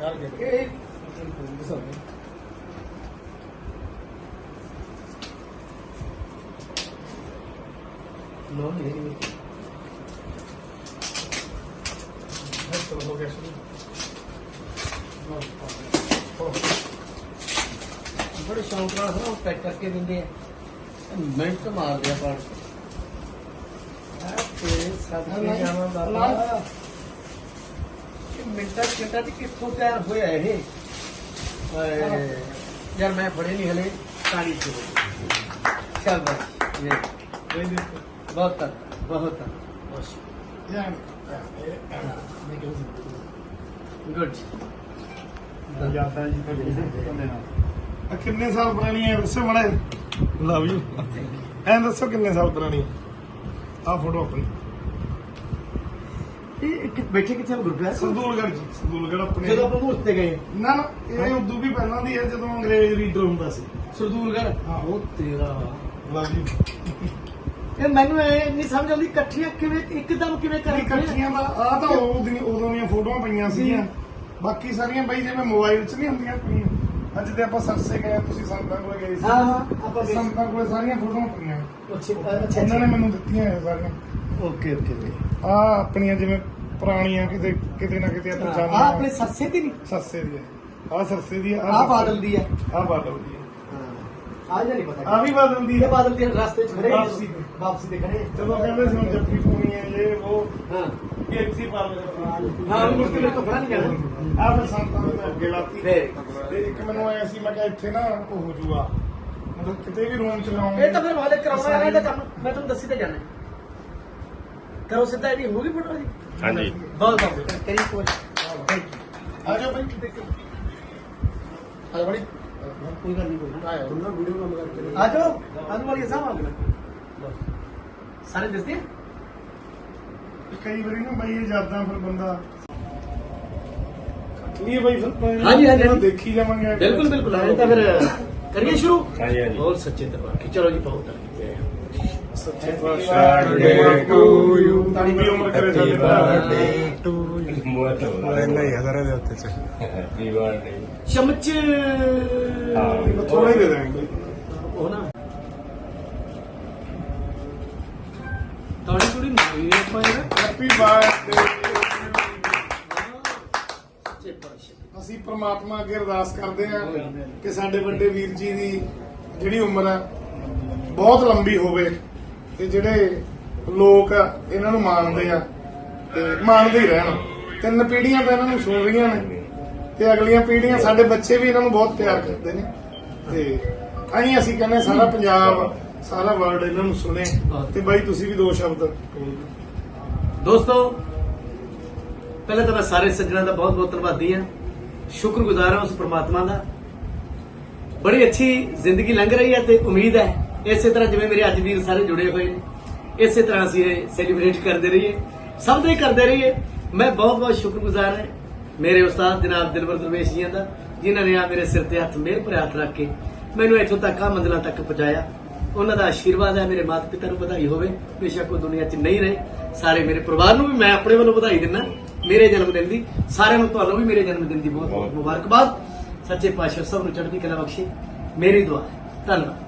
ਇਹ ਲੋ ਨਹੀਂ ਨਹੀਂ ਹੋ ਗਿਆ ਸ਼ੁਰੂ ਬੜੇ ਸ਼ੌਂਕ ਨਾਲ ਹਨਾ ਪੈਕ ਕਰਕੇ ਦਿੰਦੇ ਆ। ਮਿੰਟ ਮਾਰਦੇ ਆ ਪਾਣ ਤੇ ਕੇ ਜਾਵਾਂ ਬਾਬਾ ਨਾ। ਇਹ ਮਿੰਟਾਂ ਮਿੰਟਾਂ ਚ ਕਿੱਥੋਂ ਤਿਆਰ ਹੋਇਆ ਇਹ? ਯਾਰ ਮੈਂ ਫੜੇ ਨਹੀਂ ਹਲੇ ਤਾੜੀ ਚ। ਚੱਲ ਬਸ ਇਹ। ਨਹੀਂ ਦੇਖੋ। ਬਹੁਤ ਬਹੁਤ ਗੁੱਡ ਜਾਂਦਾ ਜੀ ਕਿੰਨੇ ਸਾਲ ਪੁਰਾਣੀ ਹੈ? ਦੱਸੋ ਮੜਾ ਲਵ ਯੂ ਐਂ ਦੱਸੋ ਕਿੰਨੇ ਸਾਲ ਪੁਰਾਣੀ ਆ ਫੋਟੋ ਆਪਣੀ। ਇਹ ਕਿ- ਬੈਠੇ ਕਿੱਥੇ ਹੋ ਗੁਰਪ੍ਰੀਤ ਸੰਦੂਲਗੜ੍ਹ ਜੀ ਸੰਦੂਲਗੜ੍ਹ ਆਪਣੇ ਜਦੋਂ ਆਪਾਂ ਮੂਰਤ ਤੇ ਗਏ। ਨਾ ਨਾ ਇਹ ਉਦੋਂ ਵੀ ਪਹਿਲਾਂ ਦੀ ਹੈ ਜਦੋਂ ਅੰਗਰੇਜ਼ ਰੀਡਰ ਹੁੰਦਾ ਸੀ। ਸਰਦੂਲਗੜ ਹਾਂ। ਉਹ ਤੇਰਾ ਯੂ ਇਹ ਮੈਨੂੰ ਇਹ ਨਹੀਂ ਸਮਝ ਆਉਂਦੀ ਇਕੱਠੀਆਂ ਕਿਵੇਂ ਇੱਕਦਮ ਕਿਵੇਂ ਕਰ ਇਕੱਠੀਆਂ ਦਾ ਆ ਤਾਂ ਉਦੋਂ ਉਦੋਂ ਦੀਆਂ ਫੋਟੋਆਂ ਪਈਆਂ ਸੀਗੀਆਂ। ਬਾਕੀ ਸਾਰੀਆਂ ਬਈ ਜਿਵੇਂ ਮੋਬਾਈਲ 'ਚ ਨਹੀਂ ਹੁੰਦੀਆਂ ਪਈਆਂ। ਅੱਜ ਤੇ ਆਪਾਂ ਸਰਸੇ ਗਏ ਤੁਸੀਂ ਸੰਤਾਂ ਕੋਲ ਗਏ ਸੀ। ਹਾਂ ਹਾਂ ਆਪਾਂ। ਸੰਤਾਂ ਕੋਲ ਸਾਰੀਆਂ ਫੋਟੋਆਂ ਪਈਆਂ। ਅੱਛਾ ਅੱਛਾ ਉਹਨਾਂ ਨੇ ਮੈਨੂੰ ਦਿੱਤੀਆਂ ਇਹ ਸਾਰੀਆਂ। ਓਕੇ ਓਕੇ ਆ ਆਪਣੀਆਂ ਜਿਵੇਂ ਪੁਰਾਣੀਆਂ ਕਿਤੇ ਕਿਤੇ ਨਾ ਕਿਤੇ ਆਪਾਂ ਆ ਆਪਣੇ ਸਰਸੇ ਦੀ ਨਹੀਂ? ਸਰਸੇ ਦੀ ਆ। ਸਰਸੇ ਦੀ ਆ ਬਾਦਲ ਦੀ ਹੈ ਆ ਬਾਦਲ ਦੀ ਆ। ਜਾਂ ਨਹੀਂ ਪਤਾ ਆ। ਵੀ ਬਾਦਲ ਦੀ ਇਹ ਹੈ ਬਾਦਲ ਦੇ ਰਸਤੇ ਚ ਖੜੇ ਵਾਪਸੀ ਤੇ। ਵਾਪਸੀ ਤੇ ਖੜੇ ਜਦੋਂ ਕਹਿੰਦੇ ਸੀ ਹੁਣ ਜੱਫੀ ਪਾਉਣੀ ਹੈ ਇਹ ਉਹ ਹਾਂ। ਇਹ ਇੱਥੇ ਪਾ ਲੈ ਹਾਂ ਕੇ ਮੇਰੇ ਕੱਪੜਾ ਨਹੀਂ ਜਾਣਾ ਆ ਫਿਰ ਸੰਤਾਂ ਦੇ ਮੈਂ ਅੱਗੇ ਲਾਤੀ। ਫੇਰ। ਤੇ ਇੱਕ ਮੈਨੂੰ ਆਇਆ ਸੀ ਮੈਂ ਕਿਹਾ ਇੱਥੇ ਨਾ ਉਹ ਹੋ ਜੂਗਾ। ਮਤਲਬ ਕਿਤੇ ਵੀ ਰੂਮ ਚ ਲਾਉਂਗੇ। ਇਹ ਤਾਂ ਫਿਰ ਵਾਲੇ ਕਰਾਉਣਾ ਹੈ ਇਹਦਾ ਕੰਮ ਮੈਂ ਤੁਹਾਨੂੰ ਦੱਸੀ ਤਾਂ ਜਾਣਾ। ਕਰੋ ਸਿੱਧਾ ਇਹਦੀ ਹੋਗੀ ਫੋਟੋ ਜੀ। ਹਾਂਜੀ। ਬਹੁਤ ਬਹੁਤ ਕਰੀ ਕੋਈ ਆ ਜਾਓ ਬਈ ਆ ਬੜੀ ਕੋਈ ਗੱਲ ਨਹੀਂ ਕੋਈ ਆਇਆ ਉਹਨਾਂ ਵੀਡੀਓ ਕੰਮ ਕਰਕੇ ਆ ਜਾਓ। ਆਜੂ ਵਾਲੀ ਸਾਹਿਬ ਆ ਗਏ ਸਾਰੇ ਦੱਸਦੇ? ਕਈ ਵਾਰੀ ਨਾ ਬਈ ਇਹ ਯਾਦਾਂ ਫਿਰ ਬੰਦਾ ਕੱਟਲੀਏ ਬਈ ਫਿਰ ਹਾਂਜੀ, ਹਾਂਜੀ। ਦੇਖੀ ਜਾਵਾਂਗੇ। ਬਿਲਕੁਲ ਬਿਲਕੁਲ। ਆਏ ਤਾਂ ਫਿਰ ਕਰੀਏ ਸ਼ੁਰੂ। ਹਾਂਜੀ, ਹਾਂਜੀ। ਬਹੁਤ ਸੱਚੇ ਦਰਬਾਰ ਕੀ। ਚਲੋ ਜੀ ਬਹੁਤ ਸੱਚੇ Birthday to you. ਤਾੜੀ ਦੀ ਉਮਰ ਕਰੇ ਸਾਡੇ ਭਰਾ ਨਹੀਂ ਹਜ਼ਾਰਾਂ ਦੇ ਉੱਤੇ ਚ ਹੈਪੀ ਬਰਥਡੇ ਚਮਚ ਥੋੜਾ ਹੀ ਦੇ ਦਾਂਗੇ ਉਹ ਨਾ ਤਾੜੀ ਥੋੜੀ ਨਹੀਂ ਆਪਾਂ ਇਹਦਾ ਹੈਪੀ ਬਰਥਡੇ ਅਸੀਂ ਪ੍ਰਮਾਤਮਾ ਅੱਗੇ ਅਰਦਾਸ ਕਰਦੇ ਹਾਂ ਕਿ ਸਾਡੇ ਵੱਡੇ ਵੀਰ ਜੀ ਦੀ ਜਿਹੜੀ ਉਮਰ ਆ ਬਹੁਤ ਲੰਬੀ ਹੋਵੇ ਤੇ ਜਿਹੜੇ ਲੋਕ ਆ, ਇਹਨਾਂ ਨੂੰ ਮੰਨਦੇ ਆ ਤੇ ਮੰਨਦੇ ਹੀ ਰਹਿਣ ਤਿੰਨ ਪੀੜ੍ਹੀਆਂ ਤਾਂ ਇਹਨਾਂ ਨੂੰ ਸੁਣ ਰਹੀਆਂ ਨੇ ਤੇ ਅਗਲੀਆਂ ਪੀੜ੍ਹੀਆਂ ਸਾਡੇ ਬੱਚੇ ਵੀ ਇਹਨਾਂ ਨੂੰ ਬਹੁਤ ਪਿਆਰ ਕਰਦੇ ਨੇ ਤੇ ਅਹੀਂ ਅਸੀਂ ਕਹਿੰਦੇ ਸਾਰਾ ਪੰਜਾਬ ਸਾਰਾ ਵਰਲਡ ਇਹਨਾਂ ਨੂੰ ਸੁਣੇ ਤੇ ਬਾਈ ਤੁਸੀਂ ਵੀ ਦੋ ਸ਼ਬਦ ਕਹੋ। ਦੋਸਤੋ ਪਹਿਲਾਂ ਤਾਂ ਮੈਂ ਸਾਰੇ ਸੱਜਣਾਂ ਦਾ ਬਹੁਤ ਬਹੁਤ ਧੰਨਵਾਦੀ ਹਾਂ ਸ਼ੁਕਰਗੁਜ਼ਾਰ ਹਾਂ ਉਸ ਪ੍ਰਮਾਤਮਾ ਦਾ ਬੜੀ ਅੱਛੀ ਜ਼ਿੰਦਗੀ ਲੰਘ ਰਹੀ ਹੈ ਤੇ ਉਮੀਦ ਹੈ ਇਸੇ ਤਰ੍ਹਾਂ ਜਿਵੇਂ ਮੇਰੇ ਅੱਜ ਵੀਰ ਸਾਰੇ ਜੁੜੇ ਹੋਏ ਨੇ ਇਸੇ ਤਰ੍ਹਾਂ ਅਸੀਂ ਇਹ ਸੈਲੀਬ੍ਰੇਟ ਕਰਦੇ ਰਹੀਏ, ਸਭ ਦੇ ਕਰਦੇ ਰਹੀਏ। ਮੈਂ ਬਹੁਤ ਬਹੁਤ ਸ਼ੁਕਰਗੁਜ਼ਾਰ ਹਾਂ ਮੇਰੇ ਉਸਤਾਦ ਜਨਾਬ ਦਿਲਵਰ ਦਰਵੇਸ਼ ਜੀ ਦਾ, ਜਿਨ੍ਹਾਂ ਨੇ ਆ ਮੇਰੇ ਸਿਰ ਤੇ ਹੱਥ ਮਿਹਰ ਭਰੇ ਹੱਥ ਰੱਖ ਕੇ ਮੈਨੂੰ ਇੱਥੋਂ ਤੱਕ ਆ ਮੰਜ਼ਲਾਂ ਤੱਕ ਪਹੁੰਚਾਇਆ। ਉਹਨਾਂ ਦਾ ਆਸ਼ੀਰਵਾਦ ਹੈ ਮੇਰੇ ਮਾਤਾ ਪਿਤਾ ਨੂੰ ਵਧਾਈ ਹੋਵੇ, ਬੇਸ਼ੱਕ ਉਹ ਦੁਨੀਆ 'ਚ ਨਹੀਂ ਰਹੇ। ਸਾਰੇ ਮੇਰੇ ਪਰਿਵਾਰ ਨੂੰ ਵੀ ਮੈਂ ਆਪਣੇ ਵੱਲੋਂ ਵਧਾਈ ਦਿੰਦਾ, ਮੇਰੇ ਜਨਮ ਦਿਨ ਦੀ, ਸਾਰਿਆਂ ਨੂੰ ਤੁਹਾਨੂੰ ਵੀ ਮੇਰੇ ਜਨਮ ਦਿਨ ਦੀ ਬਹੁਤ ਬਹੁਤ ਮੁਬਾਰਕਬਾਦ। ਸੱਚੇ ਪਾਤਸ਼ਾਹ ਸਭ ਨੂੰ ਚੜ੍ਹਦੀ ਕਲਾ ਬਖਸ਼ੇ। ਮੇਰੀ ਦੁਆ ਧੰਨਵਾਦ।